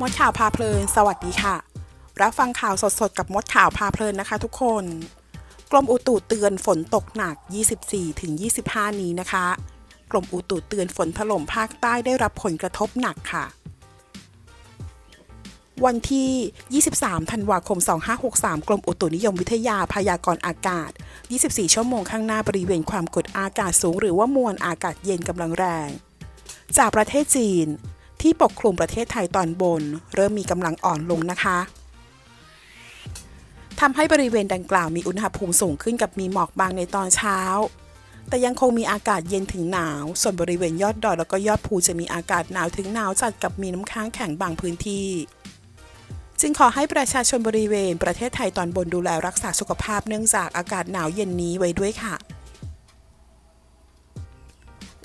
มดข่าวพาเพลิน สวัสดีค่ะ รับฟังข่าวสดๆ กับมดข่าวพาเพลินนะคะ ทุกคน กรมอุตุเตือนฝนตกหนัก 24-25 นี้นะคะ กรมอุตุเตือนฝนถล่มภาคใต้ได้รับผลกระทบหนักค่ะ วันที่ 23 ธันวาคม 2563 กรมอุตุนิยมวิทยาพยากรณ์อากาศ 24 ชั่วโมงข้างหน้าบริเวณความกดอากาศสูง หรือว่ามวลอากาศเย็นกำลังแรง จากประเทศจีน ที่ปกคลุมประเทศไทยตอนบน เริ่มมีกำลังอ่อนลงนะคะทำให้บริเวณดังกล่าวมีอุณหภูมิสูงขึ้นกับมีหมอกบางในตอนเช้า แต่ยังคงมีอากาศเย็นถึงหนาว ส่วนบริเวณยอดดอยแล้วก็ยอดภูจะมีอากาศหนาวถึงหนาวจัดกับมีน้ำค้างแข็งบางพื้นที่ จึงขอให้ประชาชนบริเวณประเทศไทยตอนบนดูแลรักษาสุขภาพเนื่องจากอากาศหนาวเย็นนี้ไว้ด้วยค่ะ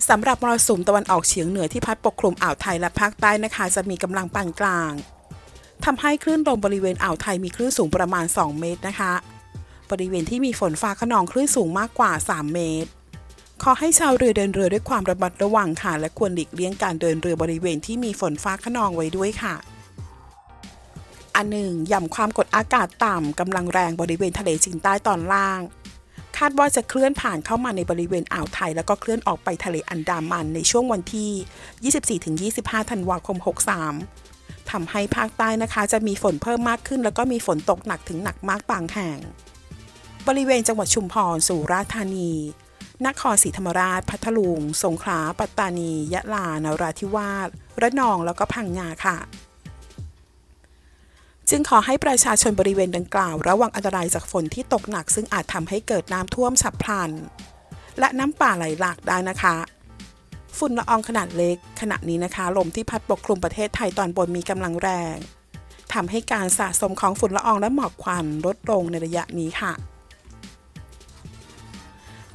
สำหรับมรสุมตะวันออกเฉียงเหนือที่พัดปกคลุมอ่าวไทยและภาคใต้นะคะ จะมีกำลังปานกลางทำให้คลื่นลมบริเวณอ่าวไทยมีคลื่นสูงประมาณ 2 เมตรนะคะ บริเวณที่มีฝนฟ้าขนองคลื่นสูงมากกว่า 3 เมตร ขอให้ชาวเรือเดินเรือด้วยความระมัดระวังค่ะ และควรหลีกเลี่ยงการเดินเรือบริเวณที่มีฝนฟ้าขนองไว้ด้วยค่ะ อันหนึ่งหย่อมความกดอากาศต่ำกำลังแรงบริเวณทะเลจีนใต้ตอนล่างาดว่าจะเคลื่อนผ่านเข้ามาในบริเวณอ่าวไทย แล้วก็เคลื่อนออกไปทะเลอันดามันในช่วงวันที่ 24-25 ธันวาคม 63 ทำให้ภาคใต้นะคะ จะมีฝนเพิ่มมากขึ้น แล้วก็มีฝนตกหนักถึงหนักมากบางแห่ง บริเวณจังหวัดชุมพร สุราษฎร์ธานี นครศรีธรรมราช พัทลุง สงขลา ปัตตานี ยะลา นราธิวาส ระนอง แล้วก็พังงาค่ะ จึงขอให้ประชาชนบริเวณดังกล่าว ระวังอันตรายจากฝนที่ตกหนัก ซึ่งอาจทำให้เกิดน้ำท่วมฉับพลัน และน้ำป่าไหลหลากได้นะคะฝุ่นละอองขนาดเล็ก ขณะนี้นะคะ ลมที่พัดปกคลุมประเทศไทยตอนบนมีกำลังแรงทำให้การสะสมของฝุ่นละอองและหมอกควันลดลงในระยะนี้ค่ะ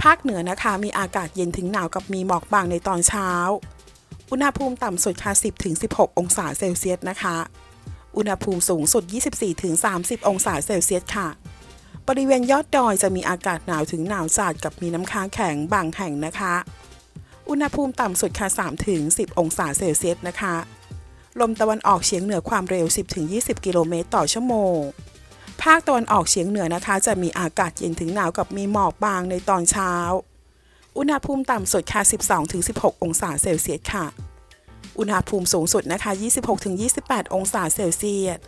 ภาคเหนือนะคะ มีอากาศเย็นถึงหนาวกับมีหมอกบางในตอนเช้า อุณหภูมิต่ำสุดค่ะ10-16 องศาเซลเซียสนะคะ อุณหภูมิสูงสุด 24-30 องศาเซลเซียสค่ะ บริเวณยอดดอยจะมีอากาศหนาวถึงหนาวจัดกับมีน้ำค้างแข็งบางแห่งนะคะ อุณหภูมิต่ำสุดค่ะ3-10 องศาเซลเซียสนะคะ ลมตะวันออกเฉียงเหนือความเร็ว 10-20 กิโลเมตรต่อชั่วโมง ภาคตะวันออกเฉียงเหนือนะคะ จะมีอากาศเย็นถึงหนาวกับมีหมอกบางในตอนเช้า อุณหภูมิต่ำสุดค่ะ12-16 องศาเซลเซียสค่ะ อุณหภูมิสูงสุดนะคะ 26-28 องศาเซลเซียส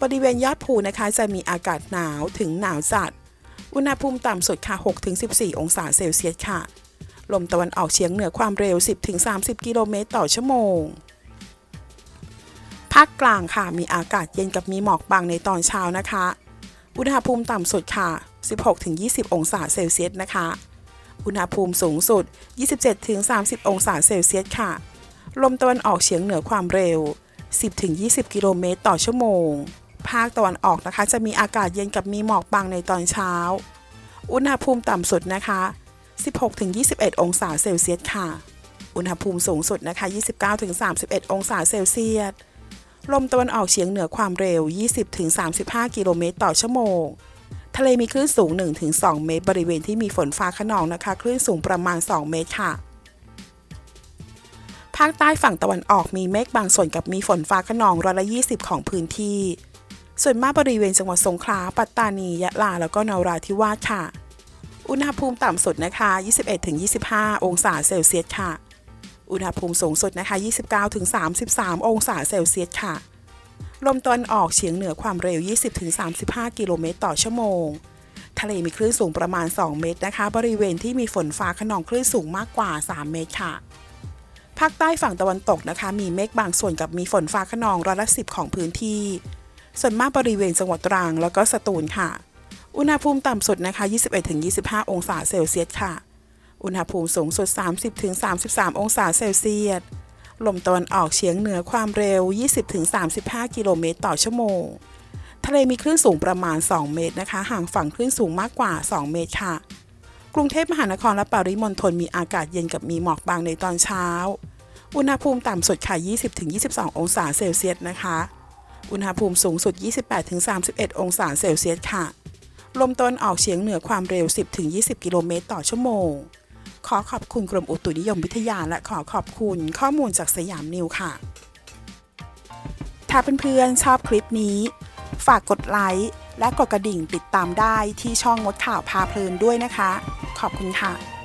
บริเวณยอดภูนะคะจะมีอากาศหนาวถึงหนาวจัด อุณหภูมิต่ำสุดค่ะ 6-14 องศาเซลเซียสค่ะ ลมตะวันออกเฉียงเหนือความเร็ว 10-30 กิโลเมตรต่อชั่วโมง ภาคกลางค่ะมีอากาศเย็นกับมีหมอกบางในตอนเช้านะคะ อุณหภูมิต่ำสุดค่ะ 16-20 องศาเซลเซียสนะคะ อุณหภูมิสูงสุด 27-30 องศาเซลเซียสค่ะ ลมตะวันออกเฉียงเหนือความเร็ว 10-20 กิโลเมตรต่อชั่วโมง ภาคตะวันออกนะคะ จะมีอากาศเย็นกับมีหมอกบางในตอนเช้า อุณหภูมิต่ำสุดนะคะ 16-21 องศาเซลเซียสค่ะ อุณหภูมิสูงสุดนะคะ 29-31 องศาเซลเซียส ลมตะวันออกเฉียงเหนือความเร็ว 20-35 กิโลเมตรต่อชั่วโมง ทะเลมีคลื่นสูง 1-2 เมตร บริเวณที่มีฝนฟ้าขนองนะคะ คลื่นสูงประมาณ 2 เมตรค่ะ ภาคใต้ฝั่งตะวันออกมีเมฆบางส่วนกับมีฝนฟ้าขนองร้อยละ20 ของพื้นที่ ส่วนมากบริเวณจังหวัดสงขลา ปัตตานี ยะลา แล้วก็นราธิวาสค่ะ อุณหภูมิต่ำสุดนะคะ 21-25 องศาเซลเซียสค่ะ อุณหภูมิสูงสุดนะคะ 29-33 องศาเซลเซียสค่ะ ลมตะวันออกเฉียงเหนือความเร็ว 20-35 กิโลเมตรต่อชั่วโมง ทะเลมีคลื่นสูงประมาณ 2 เมตรนะคะ บริเวณที่มีฝนฟ้าขนองคลื่นสูงมากกว่า 3 เมตรค่ะ ภาคใต้ฝั่งตะวันตกนะคะ มีเมฆบางส่วนกับมีฝนฟ้าขนองร้อยละสิบของพื้นที่ ส่วนมากบริเวณจังหวัดตรังแล้วก็สตูลค่ะ อุณหภูมิต่ำสุดนะคะ 21-25 องศาเซลเซียสค่ะ อุณหภูมิสูงสุด 30-33 องศาเซลเซียส ลมตะวันออกเฉียงเหนือความเร็ว 20-35 กิโลเมตรต่อชั่วโมง ทะเลมีคลื่นสูงประมาณ 2 เมตรนะคะ ห่างฝั่งคลื่นสูงมากกว่า 2 เมตรค่ะ กรุงเทพมหานครและปริมณฑลมีอากาศเย็นกับมีหมอกบางในตอนเช้า อุณหภูมิต่ำสุดค่ะ 20-22 องศาเซลเซียสนะคะ อุณหภูมิสูงสุด 28-31 องศาเซลเซียสค่ะ ลมตะวันออกเฉียงเหนือความเร็ว 10-20 กิโลเมตรต่อชั่วโมง ขอขอบคุณกรมอุตุนิยมวิทยาและขอขอบคุณข้อมูลจากสยามนิวค่ะ ถ้าเพื่อนๆชอบคลิปนี้ ฝากกดไลค์และกดกระดิ่งติดตามได้ที่ช่องมดข่าวพาเพลินด้วยนะคะ ขอบคุณค่ะ